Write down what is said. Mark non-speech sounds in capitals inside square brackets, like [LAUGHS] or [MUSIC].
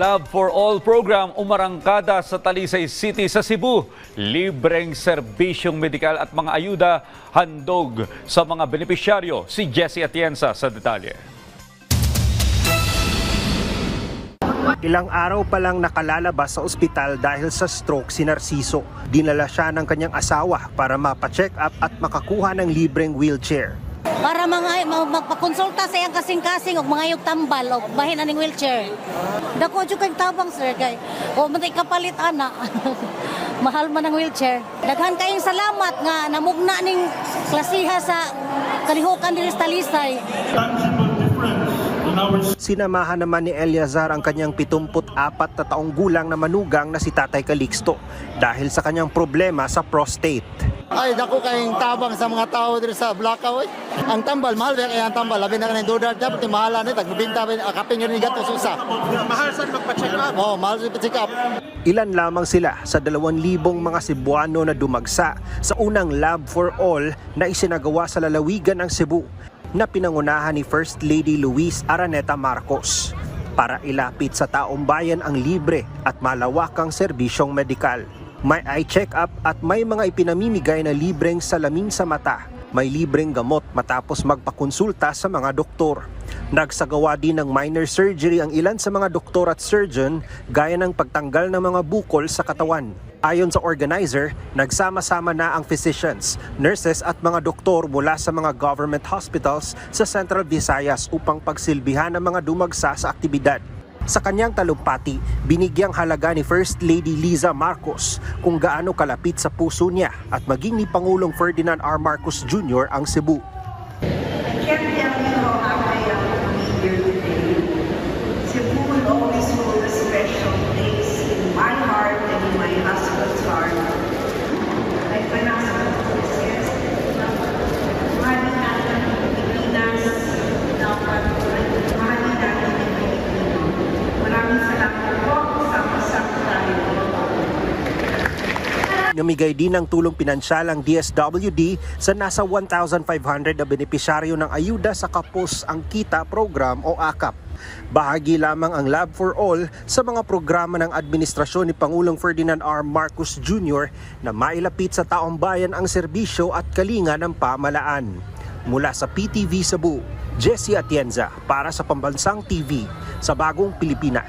Love for All program umarangkada sa Talisay City sa Cebu. Libreng serbisyong medikal at mga ayuda handog sa mga benepisyaryo. Si Jesse Atienza sa detalye. Ilang araw pa lang nakalalabas sa ospital dahil sa stroke si Narciso. Dinala siya ng kanyang asawa para mapacheck up at makakuha ng libreng wheelchair. Para mga ma- magpakonsulta sa iyang kasing-kasing og mga yung tambal o bahin aning wheelchair. Dako jud kay tabang sir kay o man tay kapalit ana. [LAUGHS] Mahal man ang wheelchair. Daghan kayong salamat nga namugna ning klasiha sa kalihukan diri sa Talisay. Sinamahan naman ni Eliazar ang kanyang 74 na taong gulang na manugang na si Tatay Calixto dahil sa kanyang problema sa prostate. Ay, dako kayong tabang sa mga tao dito sa Blackaw. eh. Ang tambal, mahal ba kaya ang tambal? Labi na kanang dudar niya, pati mahalan ni tagbibinta ba akapin yun ni gato susa. Mahal sa magpa-check up. Oo, mahal sa check up. Ilan lamang sila sa 2,000 mga Cebuano na dumagsa sa unang Lab for All na isinagawa sa lalawigan ng Cebu na pinangunahan ni First Lady Luis Araneta Marcos para ilapit sa taong bayan ang libre at malawakang serbisyong medikal. May eye check-up at may mga ipinamimigay na libreng salamin sa mata. May libreng gamot matapos magpakonsulta sa mga doktor. Nagsagawa din ng minor surgery ang ilan sa mga doktor at surgeon gaya ng pagtanggal ng mga bukol sa katawan. Ayon sa organizer, nagsama-sama na ang physicians, nurses at mga doktor mula sa mga government hospitals sa Central Visayas upang pagsilbihan ang mga dumagsa sa aktibidad. Sa kanyang talumpati, binigyang halaga ni First Lady Liza Marcos kung gaano kalapit sa puso niya at maging ni Pangulong Ferdinand R. Marcos Jr. ang Cebu. can't tell you how I am here Namigay din ng tulong pinansyal ang DSWD sa nasa 1,500 na benepisyaryo ng ayuda sa Kapos ang Kita program o AKAP. Bahagi lamang ang Lab for All sa mga programa ng administrasyon ni Pangulong Ferdinand R. Marcos Jr. na mailapit sa taong bayan ang serbisyo at kalinga ng pamalaan. Mula sa PTV Cebu, Jesse Atienza para sa Pambansang TV sa Bagong Pilipinas.